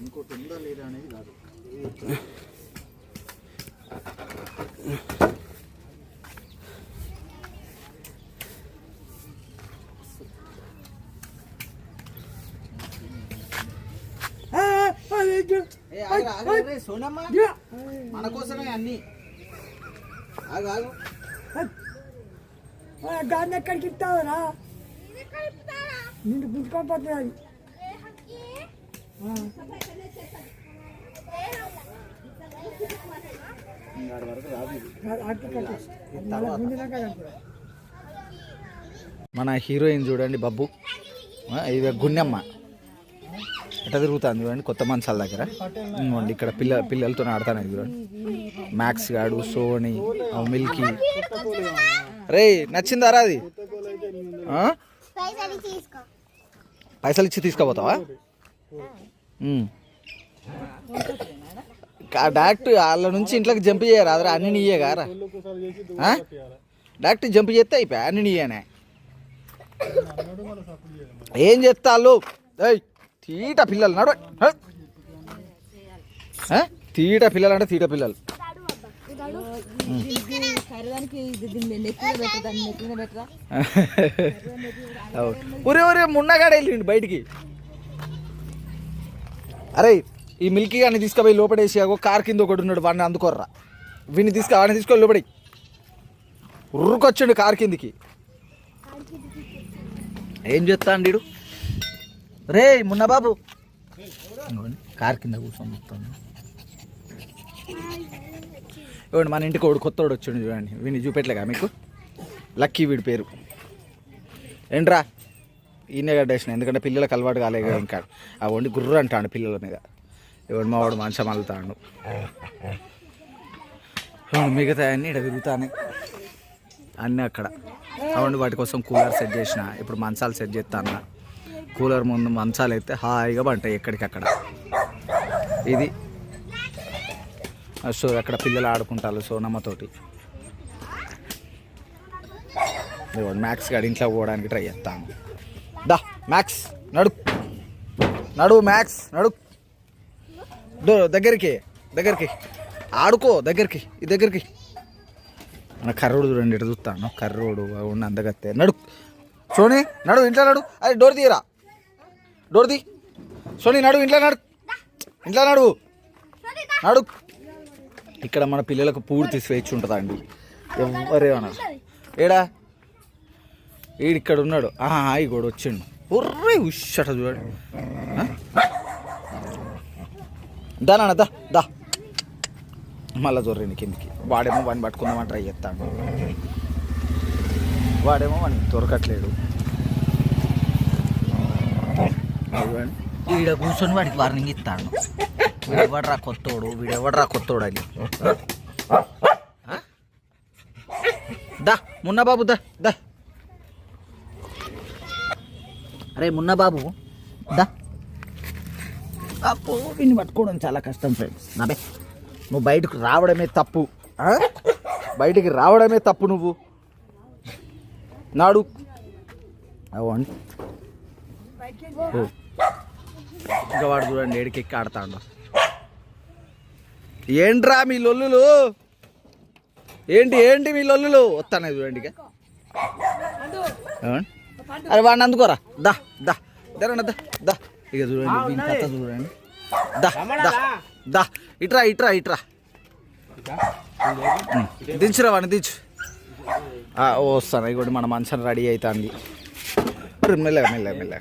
ఇంకోటి ఉందా లేదా అనేది కాదు. మన కోసమే అన్ని. ఆగు ఆగు. దాన్ని ఎక్కడికి ఇస్తావురా? నిన్ను గుంజుకోకపోతుంది అది ఇంకా ఆడ వరకు రాదు ఇది. గుంజినాక మన హీరోయిన్ చూడండి బబ్బు. ఇది గున్నెమ్మ ఎట్లా తిరుగుతుంది చూడండి కొత్త మంచాల దగ్గర. ఇంకోండి ఇక్కడ పిల్ల పిల్లలతో ఆడతాను చూడండి. మ్యాక్స్ గాడు సోని ఆ మిల్కీ రే నచ్చిందారా అది? పైసలు ఇచ్చి తీసుకుపోతావా? డైరెక్ట్ వాళ్ళ నుంచి ఇంట్లోకి జంప్ చేయరా అదరా అన్ని నీయే కారా? డైరెక్ట్ జంప్ చేస్తే అయిపోయా అన్ని నీయేనే. ఏం చేస్తాళ్ళు? ఏయ్ తీట పిల్లలు నడు? తీట పిల్లలు అంటే తీట పిల్లలు. ఒరే ఒరే మున్నగాడు వెళ్ళిండు బయటికి. అరే ఈ మిల్కీ గారిని తీసుకుపోయి లోపడేసి అగో కార్ కింద ఒకటి ఉన్నాడు వాడిని అందుకోర్రా. వీడిని తీసుకు వాడిని తీసుకొని లోపడి. ఉర్రుకొచ్చాడు కార్ కిందికి. ఏం చేస్తా అండి రే మున్న బాబు. కార్ కింద కూర్చొని మొత్తం ఇవ్వండి మన ఇంటికి ఒకడు కొత్తోడు వచ్చాడు చూడండి. వీడిని చూపెట్లేగా మీకు? లక్కీ వీడి పేరు. ఏంట్రా? ఈయనే కట్టేసిన ఎందుకంటే పిల్లలకు అలవాటు కాలేదు కదా ఇంకా. ఆ వండి గుర్రు అంటాడు పిల్లల మీద. ఎవడు మా వాడు మంచం అల్లుతాడు మిగతా అన్నీ ఇక్కడ తిరుగుతానే. అన్నీ అక్కడ. అవును వాటి కోసం కూలర్ సెట్ చేసిన. ఇప్పుడు మంచాలు సెట్ చేస్తాను కూలర్ ముందు మంచాలు అయితే హాయిగా పంటాయి ఎక్కడికక్కడ ఇది. సో అక్కడ పిల్లలు ఆడుకుంటారు సోనమ్మతోటి. ఇదిగోండి మ్యాక్స్ గాడి ఇంట్లో పోవడానికి ట్రై చేస్తాను. దా మ్యాక్స్ నడు. నడు మ్యాక్స్ నడు. దగ్గరికి దగ్గరికి. ఆడుకో దగ్గరికి ఈ దగ్గరికి. మన కర్రోడు చూడండి ఇటు చూస్తాను కర్రోడు ఉన్న అందగత్తే. నడు. సోని నడు ఇంట్లో నడు. అరే డోర్ తీయరా? డోర్ తీ. సోని నడు ఇంట్లో నడు. ఇంట్లో నడు. నడు. ఇక్కడ మన పిల్లలకు పూర్తి స్వేచ్ఛ ఉంటుందండి. ఎవరేమన్నా ఏడా? ఈడు ఇక్కడ ఉన్నాడు. ఆహా ఈ కూడా వచ్చిండు. ఒర్రే ఉషట చూడండి ఆ? దా దా దా. మళ్ళా జొర్రేని కిందికి వాడేమో వాడిని పట్టుకుందామని ట్రై చేస్తాడు. వాడేమో వాడిని దొరకట్లేడు ఈడ కూర్చొని వాడికి వార్నింగ్ ఇస్తాడు. వీడెవడరా కొత్తోడు వీడెవడరా కొత్తోడు అని? దా మున్న బాబు దా దా. అరే మున్న బాబు. దా. అప్పు వీడిని పట్టుకోవడం చాలా కష్టం ఫ్రెండ్స్ నాబే నువ్వు బయటకు రావడమే తప్పు? బయటికి రావడమే తప్పు నువ్వు. నాడు. అవును. ఇంకా వాడు చూడండి ఏడికెక్కి ఆడతాడు. ఏంట్రా మీ లొల్లులు? ఏంటి ఏంటి మీ లొల్లులు? వస్తానే చూడండి ఇక? అరే వాడిని అందుకోరా. దా దా. దరణ దా దా. ఇక చూడండి దీని కథ చూడండి. దా దా దా. ఇట్రా ఇట్రా ఇట్రా. దించురా వాడిని దించు. వస్తాను. ఇక మన మంచం రెడీ అవుతుంది మెల్లగా మెల్లగా మెల్లగా.